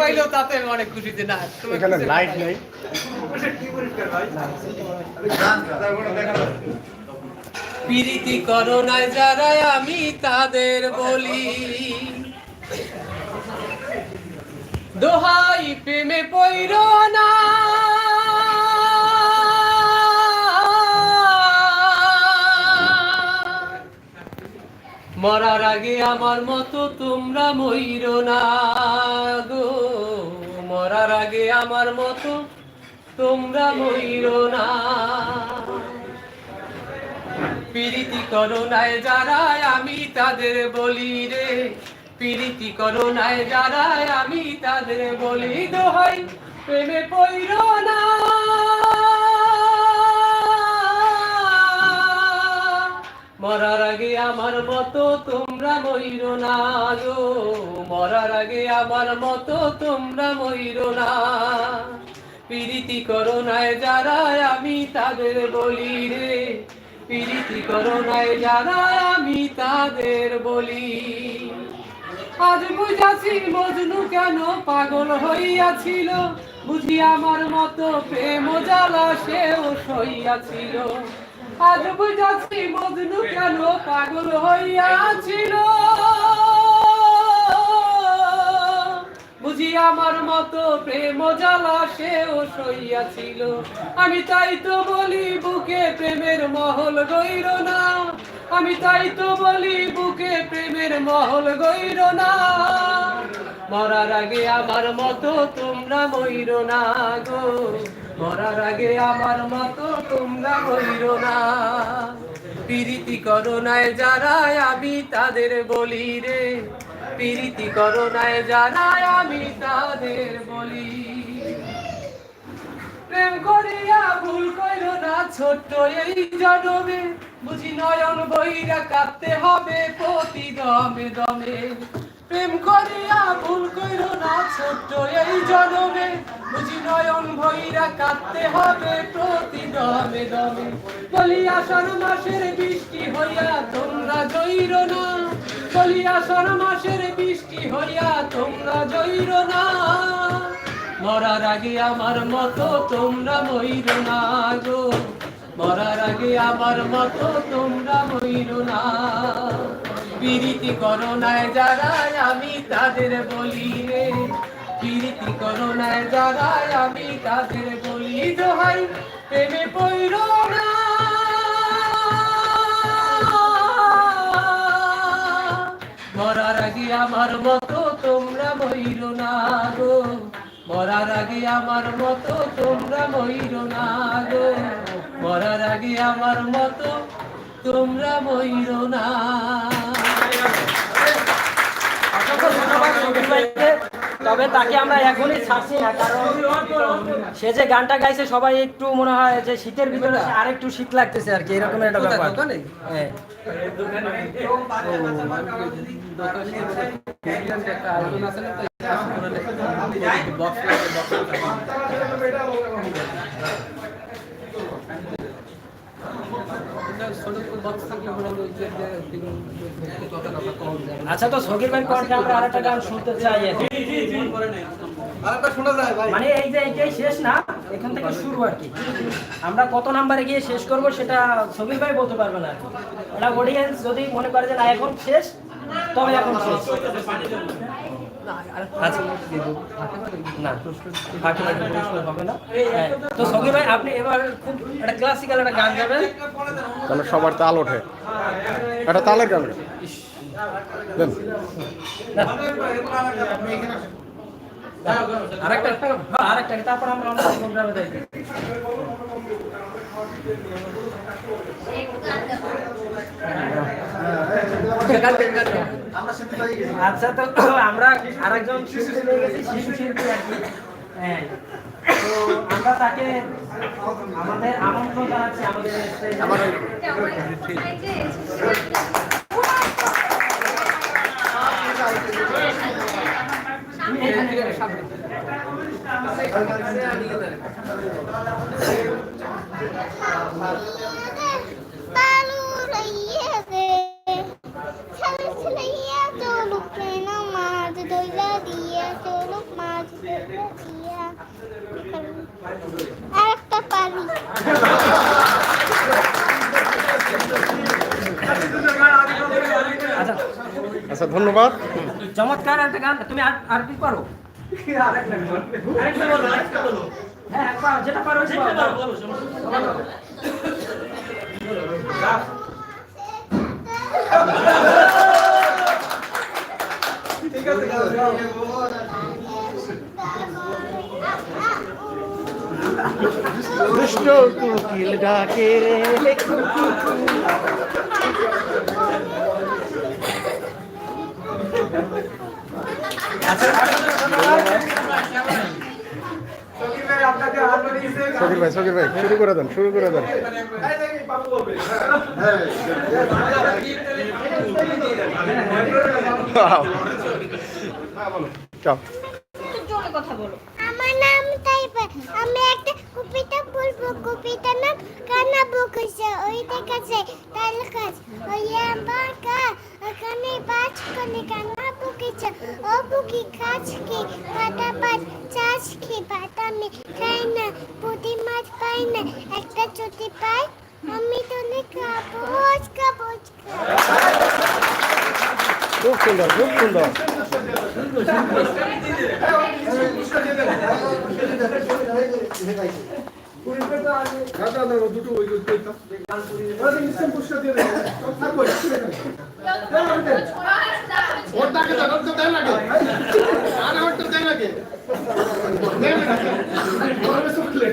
পাইলেও তাতে আমি অনেক খুশি যে না এখানে লাইট নেই। প্রীতি করোনায় যারা আমি তাদের বলি। দোহাই প্রেমে পইর না মরার আগে আমার মতো তোমরা মইর না গো। মরার আগে আমার মতো তোমরা মইর না। প্রীতি করোনায় যারা আমি তাদের বলি রে। প্রীতি করোনায় যারা আমি তাদের বলি দোহাই, প্রেমে পইর না। আমার মতো তোমরা মইর না গো। মরার আগে আমার মতো তোমরা মইর না। প্রীতি করোনায় যারা আমি তাদের বলি রে। প্রীতি করোনায় যারা আমি তাদের বলি। আজ বুঝাছি মজনু কেন পাগল হইয়াছিল। বুঝি আমার মতো প্রেম জ্বালা সেও সইয়াছিল। আজ বুঝাছি মজনু কেন পাগল হইয়াছিল? বুঝি আমার মতো প্রেম জ্বালা সেও সইয়াছিল। আমি তাই তো বলি বুকে প্রেমের মহল গইর না। আমি তাই তো বলি বুকে প্রেমের মহল গইর না। মরার আগে আমার মতো তোমরা মইর না গো। মরার আগে আমার মতো তোমরা মইর না। প্রীতি করোনায় যারা আমি তাদের বলি রে। প্রীতি করোনায় যারা আমি তাদের বলি। প্রেম করিয়া ভুল কইল না, ছোট্ট এই জনমে। বুঝি নয়ন বইরা কাঁদতে হবে প্রতি দমে দমে। প্রেম করিয়া ভুল কইর না ছোট্ট এই জনমে। বুঝি নয়ন ভইরা কাঁদতে হবে প্রতি দমে। দমে বলি আষাঢ় মাসের বৃষ্টি হইয়া তোমরা জইর না। বলি আষাঢ় মাসের বৃষ্টি হইয়া তোমরা জইর না। মরার আগে আমার মতো তোমরা মইর না গো। মরার আগে আমার মতো তোমরা মইর না। প্রীতি করোনায় যারা আমি তাদের বলি রে। প্রীতি করোনায় যারা আমি তাদের বলি দোহাই প্রেমে পইর না। মরার আগে আমার মতো তোমরা মইর না গো। মরার আগে আমার মতো তোমরা মইর না গো। মরার আগে আমার মতো তোমরা মইর না। তবে তাকে আমরা এখনই ছাড়ছি না কারণ সে যে গানটা গাইছে সবাই একটু মনে হয় যে শীতের ভিতরে আর একটু শীত লাগতেছে আর কি এরকম একটা ব্যাপার। হ্যাঁ। একটা আয়োজন আছে না আচ্ছা তো সগির ভাই কণ্ঠে আমরা আরেকটা গান শুনতে চাই আর কি। আরেকটা শোনা যায় ভাই মানে এই যে এইটাই শেষ না এখান থেকে শুরু আর কি আমরা কত নাম্বারে গিয়ে শেষ করব সেটা সগির ভাই বলতে পারবে না আর কি। এটা অডিয়েন্স যদি মনে করে যে না এখন শেষ তবে এখন শেষ আচ্ছা। হ্যাঁ, তো ভাই আপনি এবার খুব একটা ক্লাসিক্যাল একটা গান গাবেন। তাহলে সবার তাল ওঠে। একটা তালের গান। দেন। আচ্ছা তো আমরা আরেকজন গেছি শিশু শিল্পী আর কি আমরা তাকে আমাদের আমন্ত্রণ জানাচ্ছি আমাদের stage এ। তুমি এখানে তালু রইয়ে রে ছেলে ছেলে চলুক কেন মাছ দইলা দিয়ে চলুক মাছ ধরবো দিয়া আর একটা পারি আচ্ছা ধন্যবাদ। চমৎকার একটা গান তুমি আর আর কি পারো যেটা পারো সেটা পারো। ডাকে সকির ভাই সকির ভাই, শুরু করে দেন, শুরু করে দেন। আমি কবিতা বলব। কবিতার নাম কানা বকেছে। ওই দেখাছে তাল গাছ। ওই আমার গা ওখানে বাজ কানা। বকেছে ও বুকি গাছ কি পাতা পাত চাষ কি বাদামি খাই না? পুঁটি মাছ পাই না? একটা চুটি পাই? আমি তোলে খাব খাব খুব সুন্দর খুব সুন্দর। लागेल धरमचं नाही लागेल आणावं वाटतं नाही लागेल नाही सुटले